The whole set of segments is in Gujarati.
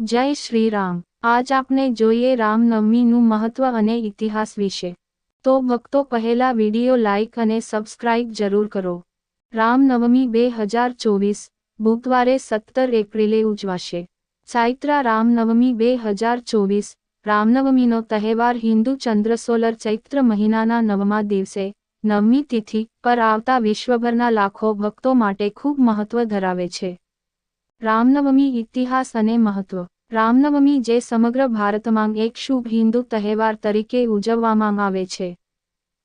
જય શ્રી રામ. આજ આપણે જોઈએ રામનવમીનું મહત્વ અને ઇતિહાસ વિશે. તો ભક્તો, પહેલા વિડિયો લાઇક અને સબસ્ક્રાઇબ જરૂર કરો. રામનવમી બે હજાર ચોવીસ, બુધવારે સત્તર એપ્રિલે ઉજવાશે. ચૈત્રા રામનવમી બે હજાર ચોવીસ રામનવમીનો તહેવાર હિન્દુ ચંદ્રસોલર ચૈત્ર મહિનાના નવમા દિવસે, નવમી તિથિ પર આવતા વિશ્વભરના લાખો ભક્તો માટે ખૂબ મહત્વ ધરાવે છે. રામનવમી ઇતિહાસ અને મહત્વ. રામનવમી જે સમગ્ર ભારતમાં એક શુભ હિન્દુ તહેવાર તરીકે ઉજવવામાં આવે છે.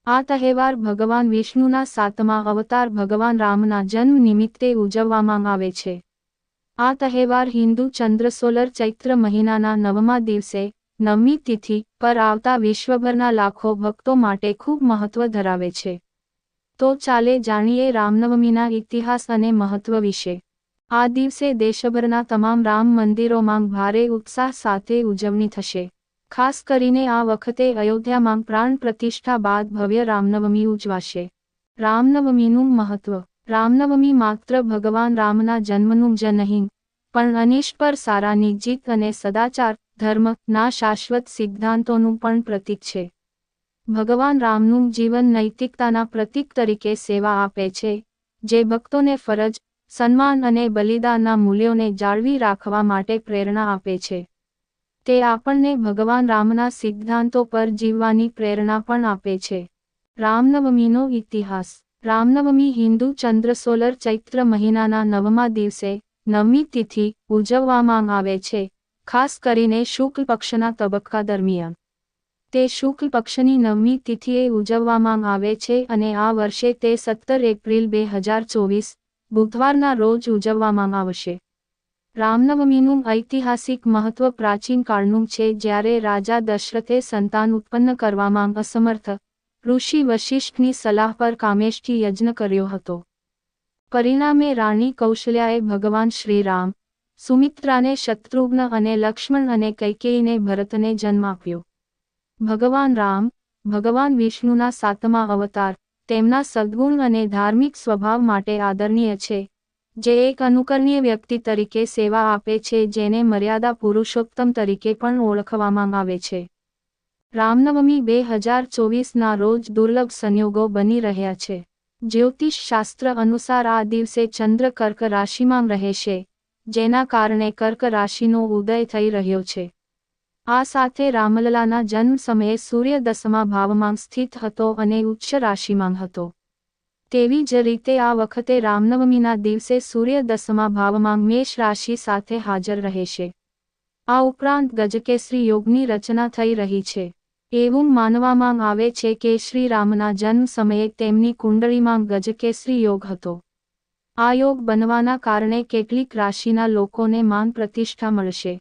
આ તહેવાર ભગવાન વિષ્ણુના સાતમા અવતાર ભગવાન રામના જન્મ નિમિત્તે ઉજવવામાં આવે છે. આ તહેવાર હિન્દુ ચંદ્રસોલર ચૈત્ર મહિનાના નવમા દિવસે નવમી તિથિ પર આવતા વિશ્વભરના લાખો ભક્તો માટે ખૂબ મહત્વ ધરાવે છે. તો ચાલે જાણીએ રામનવમીના ઇતિહાસ અને મહત્વ વિશે. આ દિવસે દેશભરના તમામ રામ મંદિરોમાં ભારે ઉત્સાહ સાથે ઉજવણી થશે. ખાસ કરીને આ વખતે અયોધ્યામાં પ્રાણ પ્રતિષ્ઠા બાદ ભવ્ય રામનવમી ઉજવાશે. રામનવમીનું મહત્વ. રામનવમી માત્ર ભગવાન રામના જન્મનું જ નહીં, પણ અનિશ પર સારાની જીત અને સદાચાર, ધર્મ, ના શાશ્વત સિદ્ધાંતોનું પણ પ્રતીક છે. ભગવાન રામનું જીવન નૈતિકતાના પ્રતીક તરીકે સેવા આપે છે, જે ભક્તોને ફરજ સન્માન અને બલિદાનના મૂલ્યોને જાળવી રાખવા માટે પ્રેરણા આપે છે. તે આપણને ભગવાન રામના સિદ્ધાંતો પર જીવવાની પ્રેરણા પણ આપે છે. રામનવમીનો ઇતિહાસ. રામનવમી હિન્દુ ચંદ્ર સોલર ચૈત્ર મહિનાના નવમા દિવસે નવમી તિથિ ઉજવવામાં આવે છે, ખાસ કરીને શુક્લ પક્ષના તબક્કા દરમિયાન. તે શુક્લ પક્ષની નવમી તિથિએ ઉજવવામાં આવે છે અને આ વર્ષે તે સત્તર એપ્રિલ બે હજાર ચોવીસ બુધવારના રોજ ઉજવવામાં આવશે. રામનવમીનું ઐતિહાસિક મહત્વ પ્રાચીન કાળનું છે જ્યારે રાજા દશરથે સંતાન ઉત્પન્ન કરવામાં અસમર્થ ઋષિ વશિષ્ઠની સલાહ પર કામેશથી યજ્ઞ કર્યો હતો. પરિણામે રાણી કૌશલ્યાએ ભગવાન શ્રીરામ, સુમિત્રાને શત્રુઘ્ન અને લક્ષ્મણ અને કૈકેયીને ભરતને જન્મ આપ્યો. ભગવાન રામ, ભગવાન વિષ્ણુના સાતમા અવતાર તેમના સદ્ગુણ અને ધાર્મિક સ્વભાવ માટે આદરણીય છે, જે એક અનુકરણીય વ્યક્તિ તરીકે સેવા આપે છે, જેને મર્યાદા પુરુષોત્તમ તરીકે પણ ઓળખવામાં આવે છે. રામનવમી બે હજાર ચોવીસના રોજ દુર્લભ સંયોગો બની રહ્યા છે. જ્યોતિષ શાસ્ત્ર અનુસાર આ દિવસે ચંદ્ર કર્ક રાશિમાં રહેશે, જેના કારણે કર્ક રાશિનો ઉદય થઈ રહ્યો છે. આ સાથે રામલલાના જન્મ સમયે સૂર્ય દસમા ભાવમાં સ્થિત હતો અને ઉચ્ચ રાશિમાં હતો. તેવી જ રીતે આ વખતે રામનવમીના દિવસે સૂર્ય દસમા ભાવમાં મેષ રાશિ સાથે હાજર રહેશે. આ ઉપરાંત ગજકેશ્રી યોગની રચના થઈ રહી છે. એવું માનવામાં આવે છે કે શ્રી રામના જન્મ સમયે તેમની કુંડળીમાં ગજકેસરી યોગ હતો. આ યોગ બનવાના કારણે કેટલીક રાશિના લોકોને માન પ્રતિષ્ઠા મળશે.